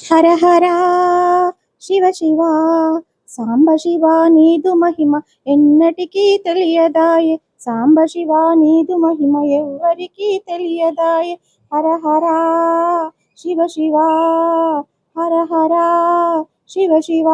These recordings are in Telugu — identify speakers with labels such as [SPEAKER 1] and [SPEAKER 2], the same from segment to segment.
[SPEAKER 1] హర హర శివ శివ సాంబ శివ నీదు మహిమ ఎన్నటికీ తెలియదాయే. సాంబ శివ నీదు మహిమ ఎవ్వరికీ తెలియదాయే. హర హర శివ శివ హర హర శివ శివ.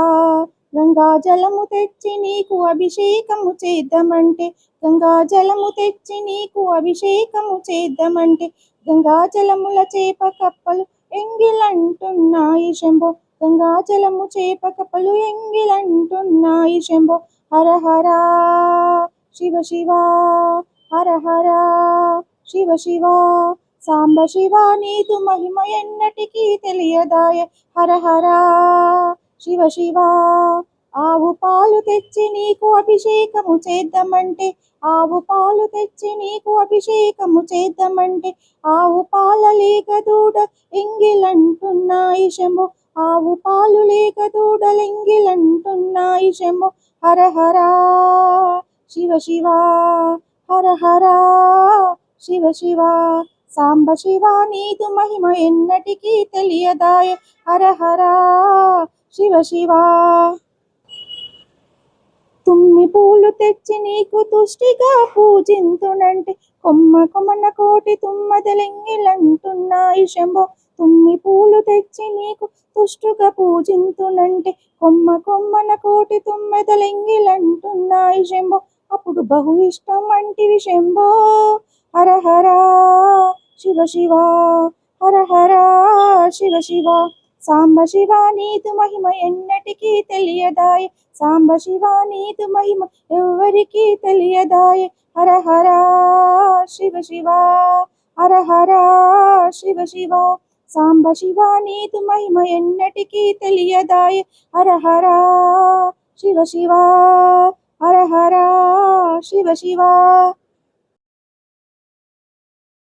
[SPEAKER 1] గంగా జలము తెచ్చి నీకు అభిషేకము చేద్దామంటే గంగా జలము తెచ్చి నీకు అభిషేకము చేద్దామంటే గంగా జలముల చేప కప్పలు ఎంగిలంటున్నాయి శంభో. గంగా జలము చేప కపలు ఎంగిలంటున్నాయి శంభో. హర హర శివ శివ హర హర శివ శివ. సాంబ శివ నీతు మహిమ ఎన్నటికీ తెలియదాయ. హర హర శివ శివ. ఆవు పాలు తెచ్చి నీకు అభిషేకము చేద్దామంటే ఆవు పాలు తెచ్చి నీకు అభిషేకము చేద్దామంటే ఆవు పాల లేక దూడ ఎంగిలంటున్నాయి శంభో. ఆవు పాలు లేక దూడలెంగిలంటున్నాయి శంభో. హర హరా శివ శివ హర హరా శివ శివ. సాంబ శివ నీదు మహిమ ఎన్నటికీ తెలియదాయ. హర హరా శివ శివా. పూలు తెచ్చి నీకు తుష్టిగా పూజింతునంటే కొమ్మ కొమ్మన కోటి తుమ్మదలింగిలంటున్నాయి శంభో. తుమ్మి పూలు తెచ్చి నీకు తుష్టుగా పూజింతునంటే కొమ్మ కొమ్మన కోటి తుమ్మెదలింగిలంటున్నాయి శంభో. అప్పుడు బహు ఇష్టం అంటివి శంభో. హర హర శివ శివ హర హర శివ శివ. సాంబ శివ నీతు మహిమ ఎన్నటికీ తెలియదాయ. సాంబ శివ నీతు మహిమ ఎవరికి తెలియదాయ. హర హర శివ శివ హర హర శివ శివ. సాంబ శివ నీతు మహిమ ఎన్నటికీ తెలియదాయ. హర హర శివ శివ హర హర శివ శివ.